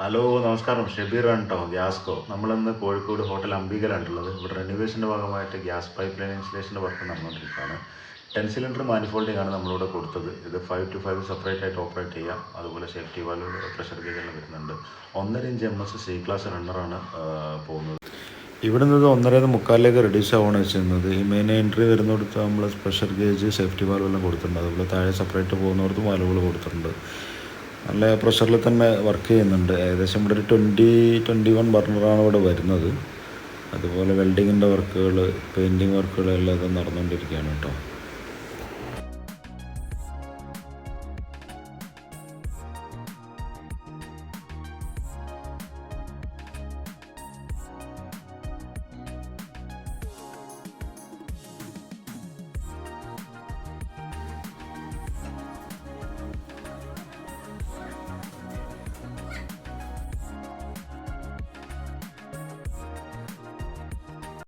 Hello നമസ്കാരം. ഷെബീറാണ് കേട്ടോ ഗ്യാസ്കോ. നമ്മളിന്ന് കോഴിക്കോട് ഹോട്ടൽ അംബികയിലാണുള്ളത് ഇവിടെ റെനോവേഷന്റെ ഭാഗമായിട്ട് ഗ്യാസ് പൈപ്പ് ലൈൻ ഇൻസ്റ്റലേഷന്റെ വർക്ക് നടന്നുകൊണ്ടിരിക്കുകയാണ്. ടെൻ സിലിണ്ടർ മാനിഫോൾഡിംഗ് ആണ് നമ്മളിവിടെ കൊടുത്തത്. ഇത് ഫൈവ് ടു ഫൈവ് സെപ്പറേറ്റ് ആയിട്ട് ഓപ്പറേറ്റ് ചെയ്യാം. അതുപോലെ സേഫ്റ്റി വാൽവ് പ്രഷർ ഗേജെല്ലാം വരുന്നുണ്ട്. ഒന്നര inch M S C class റണ്ണറാണ് പോകുന്നത്. ഇവിടെ നിന്ന് ഒന്നര മുക്കാലിലേക്ക് റെഡ്യൂസ് ആവുകയാണ് ചെയ്യുന്നത്. ഈ മെയിൻ എൻട്രി വരുന്നിടത്ത് നമ്മൾ പ്രഷർ ഗേജ് സേഫ്റ്റി വാൽവ് എല്ലാം കൊടുത്തിട്ടുണ്ട്. അതുപോലെ താഴെ സെപ്പറേറ്റ് പോകുന്നവർക്കും വാൽവുകൾ കൊടുത്തിട്ടുണ്ട്. നല്ല പ്രഷറിൽ തന്നെ വർക്ക് ചെയ്യുന്നുണ്ട്. ഏകദേശം ഇവിടെ ഒരു ട്വന്റി ട്വന്റി വൺ ബർണറാണ് ഇവിടെ വരുന്നത്. അതുപോലെ വെൽഡിങ്ങിന്റെ വർക്കുകൾ പെയിന്റിങ് വർക്കുകൾ എല്ലാം നടന്നുകൊണ്ടിരിക്കുകയാണ് കേട്ടോ.